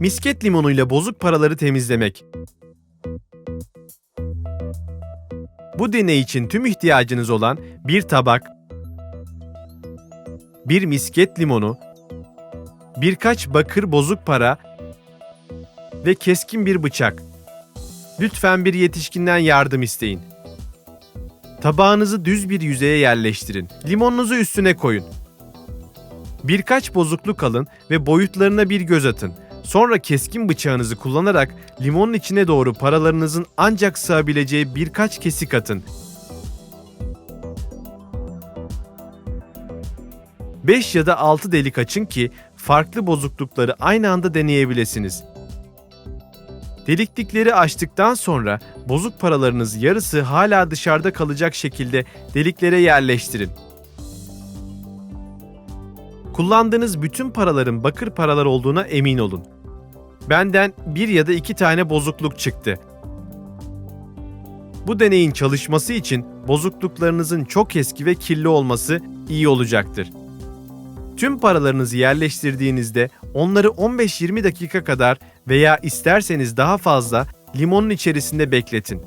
Misket limonuyla bozuk paraları temizlemek. Bu deney için tüm ihtiyacınız olan bir tabak, bir misket limonu, birkaç bakır bozuk para ve keskin bir bıçak. Lütfen bir yetişkinden yardım isteyin. Tabağınızı düz bir yüzeye yerleştirin. Limonunuzu üstüne koyun. Birkaç bozukluk alın ve boyutlarına bir göz atın. Sonra keskin bıçağınızı kullanarak limonun içine doğru paralarınızın ancak sığabileceği birkaç kesik atın. 5 ya da 6 delik açın ki farklı bozuklukları aynı anda deneyebilirsiniz. Deliklikleri açtıktan sonra bozuk paralarınız yarısı hala dışarıda kalacak şekilde deliklere yerleştirin. Kullandığınız bütün paraların bakır paralar olduğuna emin olun. Benden bir ya da iki tane bozukluk çıktı. Bu deneyin çalışması için bozukluklarınızın çok eski ve kirli olması iyi olacaktır. Tüm paralarınızı yerleştirdiğinizde onları 15-20 dakika kadar veya isterseniz daha fazla limonun içerisinde bekletin.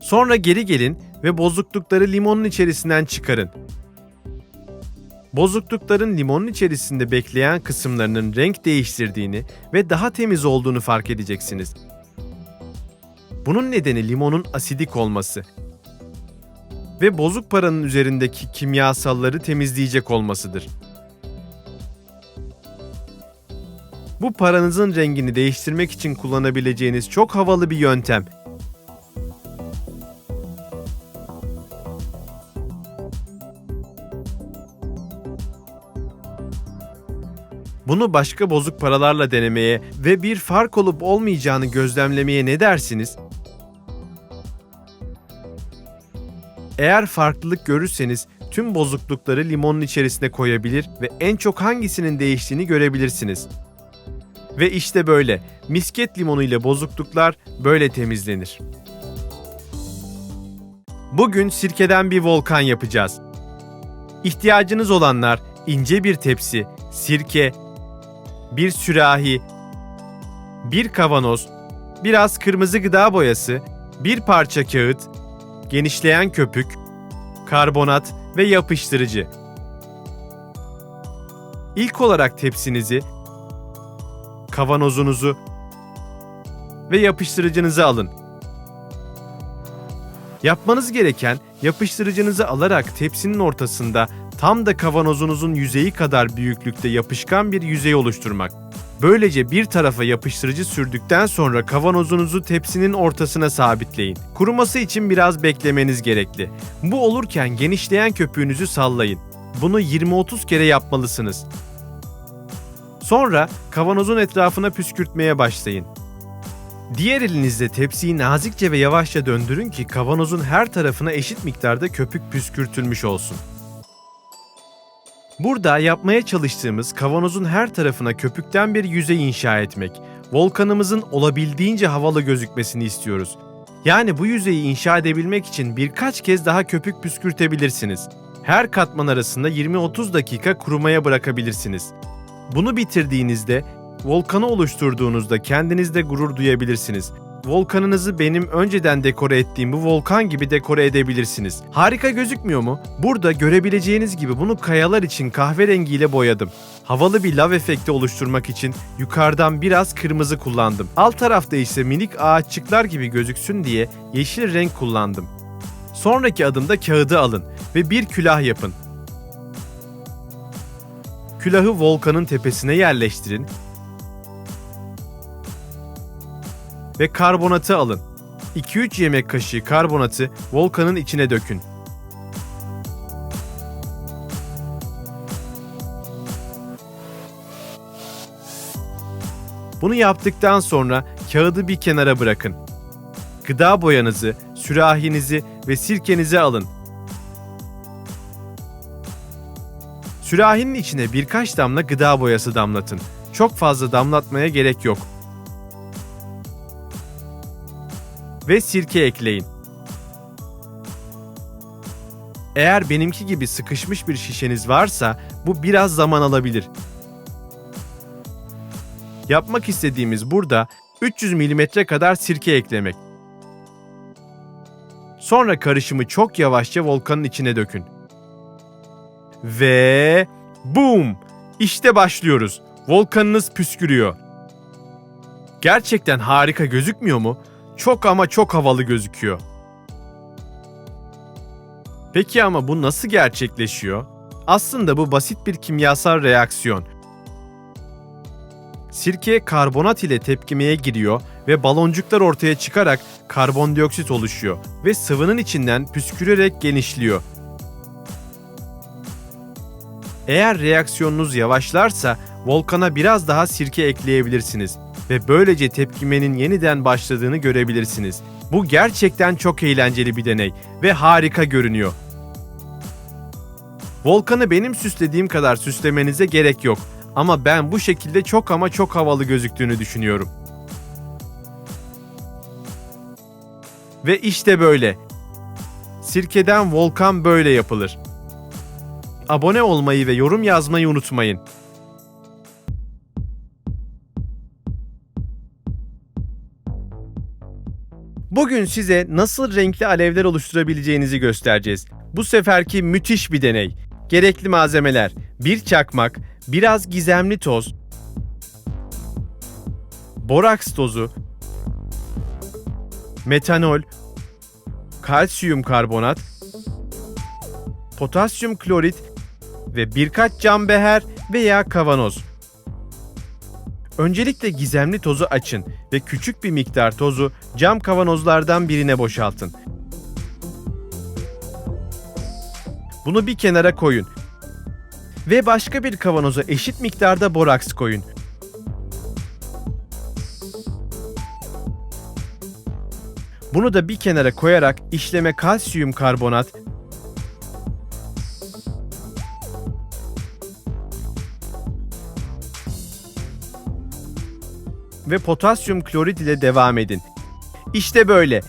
Sonra geri gelin ve bozuklukları limonun içerisinden çıkarın. Bozuklukların limonun içerisinde bekleyen kısımlarının renk değiştirdiğini ve daha temiz olduğunu fark edeceksiniz. Bunun nedeni limonun asidik olması ve bozuk paranın üzerindeki kimyasalları temizleyecek olmasıdır. Bu paranızın rengini değiştirmek için kullanabileceğiniz çok havalı bir yöntem. Bunu başka bozuk paralarla denemeye ve bir fark olup olmayacağını gözlemlemeye ne dersiniz? Eğer farklılık görürseniz tüm bozuklukları limonun içerisine koyabilir ve en çok hangisinin değiştiğini görebilirsiniz. Ve işte böyle misket limonu ile bozukluklar böyle temizlenir. Bugün sirkeden bir volkan yapacağız. İhtiyacınız olanlar ince bir tepsi, sirke, bir sürahi, bir kavanoz, biraz kırmızı gıda boyası, bir parça kağıt, genişleyen köpük, karbonat ve yapıştırıcı. İlk olarak tepsinizi, kavanozunuzu ve yapıştırıcınızı alın. Yapmanız gereken yapıştırıcınızı alarak tepsinin ortasında tam da kavanozunuzun yüzeyi kadar büyüklükte yapışkan bir yüzey oluşturmak. Böylece bir tarafa yapıştırıcı sürdükten sonra kavanozunuzu tepsinin ortasına sabitleyin. Kuruması için biraz beklemeniz gerekli. Bu olurken genişleyen köpüğünüzü sallayın. Bunu 20-30 kere yapmalısınız. Sonra kavanozun etrafına püskürtmeye başlayın. Diğer elinizle tepsiyi nazikçe ve yavaşça döndürün ki kavanozun her tarafına eşit miktarda köpük püskürtülmüş olsun. Burada yapmaya çalıştığımız kavanozun her tarafına köpükten bir yüzey inşa etmek. Volkanımızın olabildiğince havalı gözükmesini istiyoruz. Yani bu yüzeyi inşa edebilmek için birkaç kez daha köpük püskürtebilirsiniz. Her katman arasında 20-30 dakika kurumaya bırakabilirsiniz. Bunu bitirdiğinizde, volkanı oluşturduğunuzda kendinizde gurur duyabilirsiniz. Volkanınızı benim önceden dekore ettiğim bu volkan gibi dekore edebilirsiniz. Harika gözükmüyor mu? Burada görebileceğiniz gibi bunu kayalar için kahverengiyle boyadım. Havalı bir lav efekti oluşturmak için yukarıdan biraz kırmızı kullandım. Alt tarafta ise minik ağaççıklar gibi gözüksün diye yeşil renk kullandım. Sonraki adımda kağıdı alın ve bir külah yapın. Külahı volkanın tepesine yerleştirin ve karbonatı alın. 2-3 yemek kaşığı karbonatı volkanın içine dökün. Bunu yaptıktan sonra kağıdı bir kenara bırakın. Gıda boyanızı, sürahinizi ve sirkenizi alın. Sürahinin içine birkaç damla gıda boyası damlatın. Çok fazla damlatmaya gerek yok. Ve sirke ekleyin. Eğer benimki gibi sıkışmış bir şişeniz varsa bu biraz zaman alabilir. Yapmak istediğimiz burada 300 mm kadar sirke eklemek. Sonra karışımı çok yavaşça volkanın içine dökün. Ve boom! İşte başlıyoruz. Volkanınız püskürüyor. Gerçekten harika gözükmüyor mu? Çok ama çok havalı gözüküyor. Peki ama bu nasıl gerçekleşiyor? Aslında bu basit bir kimyasal reaksiyon. Sirke karbonat ile tepkimeye giriyor ve baloncuklar ortaya çıkarak karbondioksit oluşuyor ve sıvının içinden püskürerek genişliyor. Eğer reaksiyonunuz yavaşlarsa volkana biraz daha sirke ekleyebilirsiniz ve böylece tepkimenin yeniden başladığını görebilirsiniz. Bu gerçekten çok eğlenceli bir deney ve harika görünüyor. Volkanı benim süslediğim kadar süslemenize gerek yok ama ben bu şekilde çok ama çok havalı gözüktüğünü düşünüyorum. Ve işte böyle. Sirkeden volkan böyle yapılır. Abone olmayı ve yorum yazmayı unutmayın. Bugün size nasıl renkli alevler oluşturabileceğinizi göstereceğiz. Bu seferki müthiş bir deney. Gerekli malzemeler: bir çakmak, biraz gizemli toz, boraks tozu, metanol, kalsiyum karbonat, potasyum klorit ve birkaç cam beher veya kavanoz. Öncelikle gizemli tozu açın ve küçük bir miktar tozu cam kavanozlardan birine boşaltın. Bunu bir kenara koyun. Ve başka bir kavanoza eşit miktarda boraks koyun. Bunu da bir kenara koyarak işleme kalsiyum karbonat ve potasyum klorit ile devam edin. İşte böyle.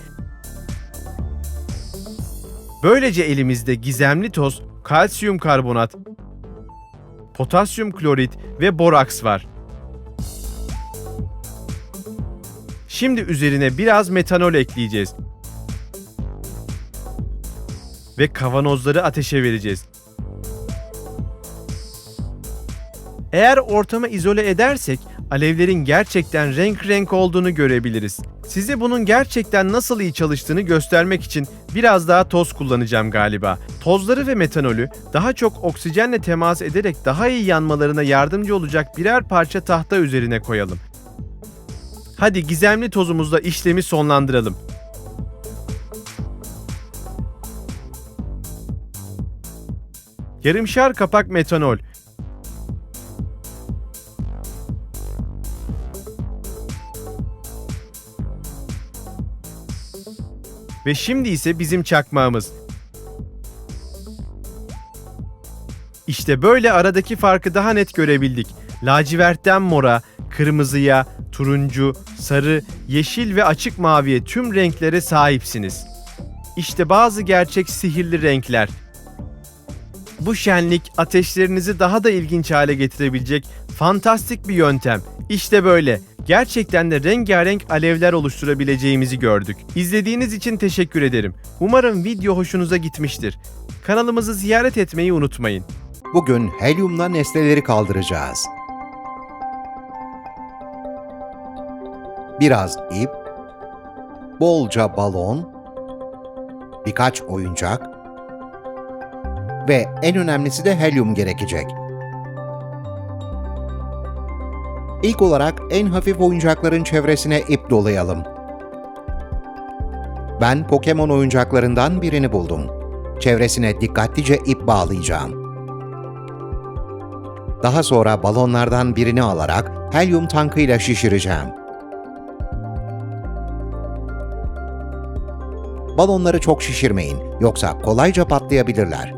Böylece elimizde gizemli toz, kalsiyum karbonat, potasyum klorit ve boraks var. Şimdi üzerine biraz metanol ekleyeceğiz. Ve kavanozları ateşe vereceğiz. Eğer ortamı izole edersek alevlerin gerçekten renk renk olduğunu görebiliriz. Size bunun gerçekten nasıl iyi çalıştığını göstermek için biraz daha toz kullanacağım galiba. Tozları ve metanolü daha çok oksijenle temas ederek daha iyi yanmalarına yardımcı olacak birer parça tahta üzerine koyalım. Hadi gizemli tozumuzla işlemi sonlandıralım. Yarımşar kapak metanol, Ve şimdi ise bizim çakmağımız. İşte böyle aradaki farkı daha net görebildik. Lacivertten mora, kırmızıya, turuncu, sarı, yeşil ve açık maviye tüm renklere sahipsiniz. İşte bazı gerçek sihirli renkler. Bu şenlik ateşlerinizi daha da ilginç hale getirebilecek fantastik bir yöntem. İşte böyle. Gerçekten de rengarenk alevler oluşturabileceğimizi gördük. İzlediğiniz için teşekkür ederim. Umarım video hoşunuza gitmiştir. Kanalımızı ziyaret etmeyi unutmayın. Bugün helyumla nesneleri kaldıracağız. Biraz ip, bolca balon, birkaç oyuncak ve en önemlisi de helyum gerekecek. İlk olarak en hafif oyuncakların çevresine ip dolayalım. Ben Pokemon oyuncaklarından birini buldum. Çevresine dikkatlice ip bağlayacağım. Daha sonra balonlardan birini alarak helyum tankıyla şişireceğim. Balonları çok şişirmeyin yoksa kolayca patlayabilirler.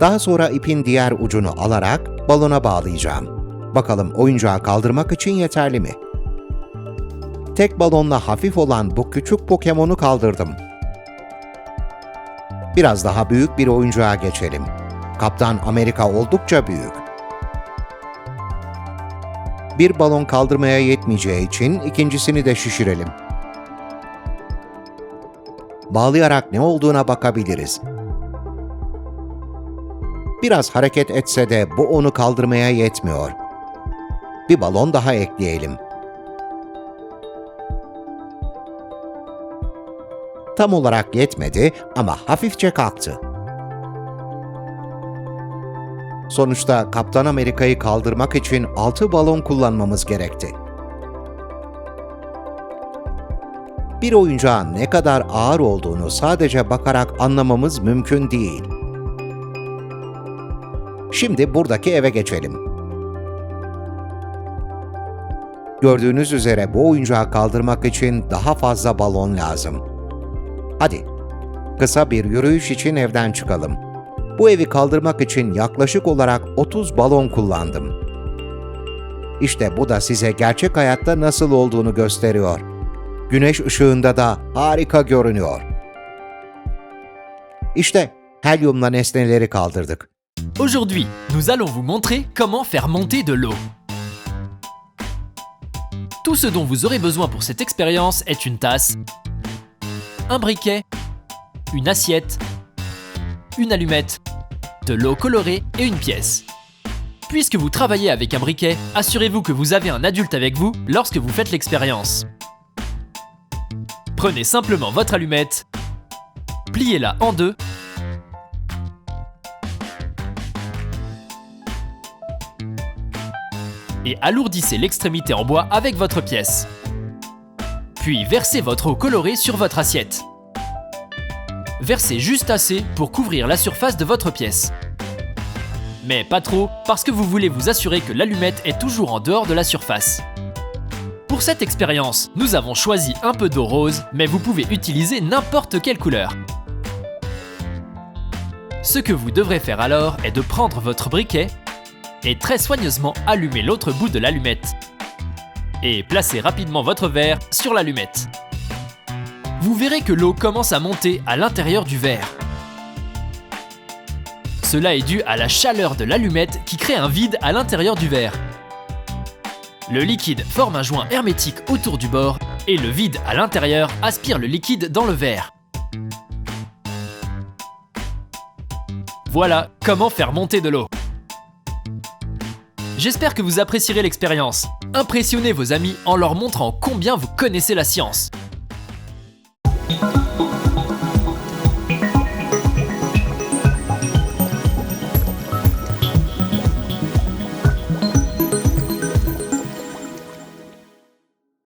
Daha sonra ipin diğer ucunu alarak balona bağlayacağım. Bakalım oyuncağı kaldırmak için yeterli mi? Tek balonla hafif olan bu küçük Pokemon'u kaldırdım. Biraz daha büyük bir oyuncağa geçelim. Kaptan Amerika oldukça büyük. bir balon kaldırmaya yetmeyeceği için ikincisini de şişirelim. Bağlayarak ne olduğuna bakabiliriz. Biraz hareket etse de bu onu kaldırmaya yetmiyor. Bir balon daha ekleyelim. Tam olarak yetmedi ama hafifçe kalktı. Sonuçta Kaptan Amerika'yı kaldırmak için 6 balon kullanmamız gerekti. Bir oyuncağın ne kadar ağır olduğunu sadece bakarak anlamamız mümkün değil. Şimdi buradaki eve geçelim. Gördüğünüz üzere bu oyuncağı kaldırmak için daha fazla balon lazım. Hadi, kısa bir yürüyüş için evden çıkalım. Bu evi kaldırmak için yaklaşık olarak 30 balon kullandım. İşte bu da size gerçek hayatta nasıl olduğunu gösteriyor. Güneş ışığında da harika görünüyor. İşte helyumla nesneleri kaldırdık. Aujourd'hui, nous allons vous montrer comment faire monter de l'eau. Tout ce dont vous aurez besoin pour cette expérience est une tasse, un briquet, une assiette, une allumette, de l'eau colorée et une pièce. Puisque vous travaillez avec un briquet, assurez-vous que vous avez un adulte avec vous lorsque vous faites l'expérience. Prenez simplement votre allumette, pliez-la en deux et alourdissez l'extrémité en bois avec votre pièce. Puis versez votre eau colorée sur votre assiette. Versez juste assez pour couvrir la surface de votre pièce. Mais pas trop, parce que vous voulez vous assurer que l'allumette est toujours en dehors de la surface. Pour cette expérience, nous avons choisi un peu d'eau rose, mais vous pouvez utiliser n'importe quelle couleur. Ce que vous devrez faire alors est de prendre votre briquet et très soigneusement allumer l'autre bout de l'allumette. Et placez rapidement votre verre sur l'allumette. Vous verrez que l'eau commence à monter à l'intérieur du verre. Cela est dû à la chaleur de l'allumette qui crée un vide à l'intérieur du verre. Le liquide forme un joint hermétique autour du bord et le vide à l'intérieur aspire le liquide dans le verre. Voilà comment faire monter de l'eau. J'espère que vous apprécierez l'expérience. Impressionnez vos amis en leur montrant combien vous connaissez la science.